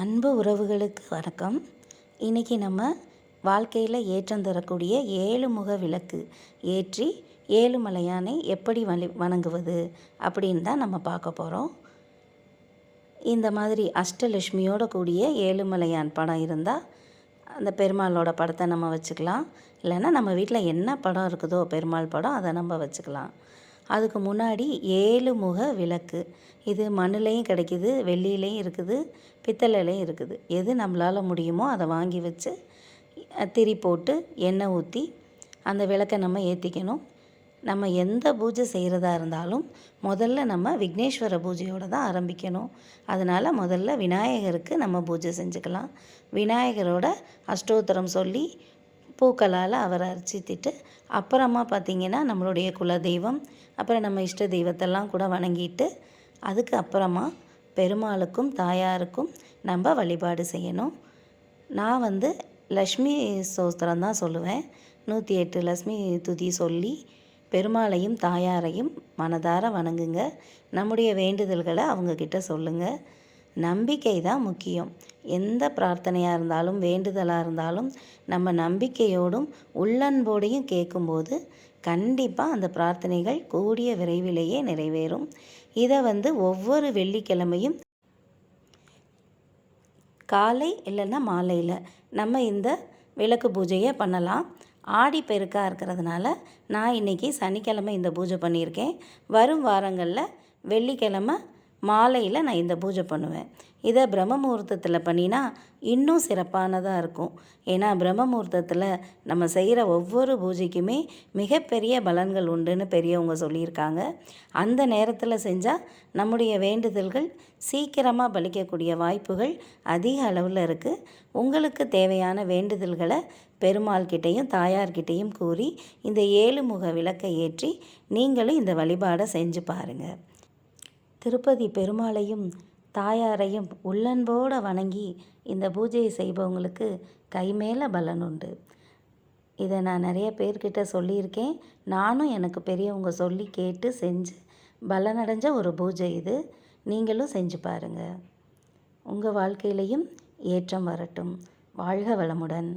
அன்பு உறவுகளுக்கு வணக்கம். இன்றைக்கி நம்ம வாழ்க்கையில் ஏற்றம் தரக்கூடிய ஏழு முக விளக்கு ஏற்றி ஏழுமலையானை எப்படி வழி வணங்குவது அப்படின்னு தான் நம்ம பார்க்க போகிறோம் இந்த மாதிரி அஷ்டலட்சுமியோட கூடிய ஏழுமலையான் படம் இருந்தால் அந்த பெருமாளோட படத்தை நம்ம வச்சுக்கலாம். இல்லைன்னா நம்ம வீட்டில் என்ன படம் இருக்குதோ பெருமாள் படம் அதை நம்ம வச்சுக்கலாம். அதுக்கு முன்னாடி ஏழு முக விளக்கு. இது மண்ணுலேயும் கிடைக்கிது வெள்ளியிலையும் இருக்குது பித்தளையிலையும் இருக்குது. எது நம்மளால் முடியுமோ அதை வாங்கி வச்சு திரி போட்டு எண்ணெய் ஊற்றி அந்த விளக்கை நம்ம ஏற்றிக்கணும் நம்ம எந்த பூஜை செய்கிறதா இருந்தாலும் முதல்ல நம்ம விக்னேஸ்வர பூஜையோடு தான் ஆரம்பிக்கணும். அதனால் முதல்ல விநாயகருக்கு நம்ம பூஜை செஞ்சுக்கலாம். விநாயகரோட அஷ்டோத்திரம் சொல்லி பூக்களால் அவரை அர்ச்சித்திட்டு அப்புறமா பார்த்திங்கன்னா நம்மளுடைய குலதெய்வம் அப்புறம் நம்ம இஷ்ட தெய்வத்தெல்லாம் கூட வணங்கிட்டு அதுக்கு அப்புறமா பெருமாளுக்கும் தாயாருக்கும் நம்ம வழிபாடு செய்யணும். நான் வந்து லக்ஷ்மி சோஸ்திரம் தான் சொல்லுவேன். நூற்றி எட்டு லக்ஷ்மி துதி சொல்லி பெருமாளையும் தாயாரையும் மனதார வணங்குங்க. நம்முடைய வேண்டுதல்களை அவங்கக்கிட்ட சொல்லுங்கள் நம்பிக்கை தான் முக்கியம். எந்த பிரார்த்தனையாக இருந்தாலும் வேண்டுதலாக இருந்தாலும் நம்ம நம்பிக்கையோடும் உள்ளன்போடையும் கேட்கும்போது கண்டிப்பாக அந்த பிரார்த்தனைகள் கூடிய விரைவிலேயே நிறைவேறும். இதை வந்து ஒவ்வொரு வெள்ளிக்கிழமையும் காலை இல்லைன்னா மாலையில் நம்ம இந்த விளக்கு பூஜையை பண்ணலாம். ஆடி பெருக்காக இருக்கிறதுனால நான் இன்றைக்கி சனிக்கிழமை இந்த பூஜை பண்ணியிருக்கேன். வரும் வாரங்களில் வெள்ளிக்கிழமை மாலையில் நான் இந்த பூஜை பண்ணுவேன். இதை பிரம்ம முகூர்த்தத்தில் பண்ணினா இன்னும் சிறப்பானதாக இருக்கும். ஏன்னா பிரம்ம முகூர்த்தத்தில் நம்ம செய்கிற ஒவ்வொரு பூஜைக்குமே மிகப்பெரிய பலன்கள் உண்டுன்னு பெரியவங்க சொல்லியிருக்காங்க. அந்த நேரத்தில் செஞ்சால் நம்முடைய வேண்டுதல்கள் சீக்கிரமாக பலிக்கக்கூடிய வாய்ப்புகள் அதிக அளவில் இருக்குது உங்களுக்கு தேவையான வேண்டுதல்களை பெருமாள்கிட்டையும் தாயார்கிட்டையும் கூறி இந்த ஏழு முக விளக்கை ஏற்றி நீங்களும் இந்த வழிபாடை செஞ்சு பாருங்கள் திருப்பதி பெருமாளையும் தாயாரையும் உள்ளன்போடு வணங்கி இந்த பூஜையை செய்பவங்களுக்கு கைமேல பலன் உண்டு. இதை நான் நிறைய பேர்கிட்ட சொல்லியிருக்கேன். நானும் எனக்கு பெரியவங்க சொல்லி கேட்டு செஞ்சு பலனடைஞ்ச ஒரு பூஜை இது. நீங்களும் செஞ்சு பாருங்கள் உங்கள் வாழ்க்கையிலையும் ஏற்றம் வரட்டும். வாழ்க வளமுடன்.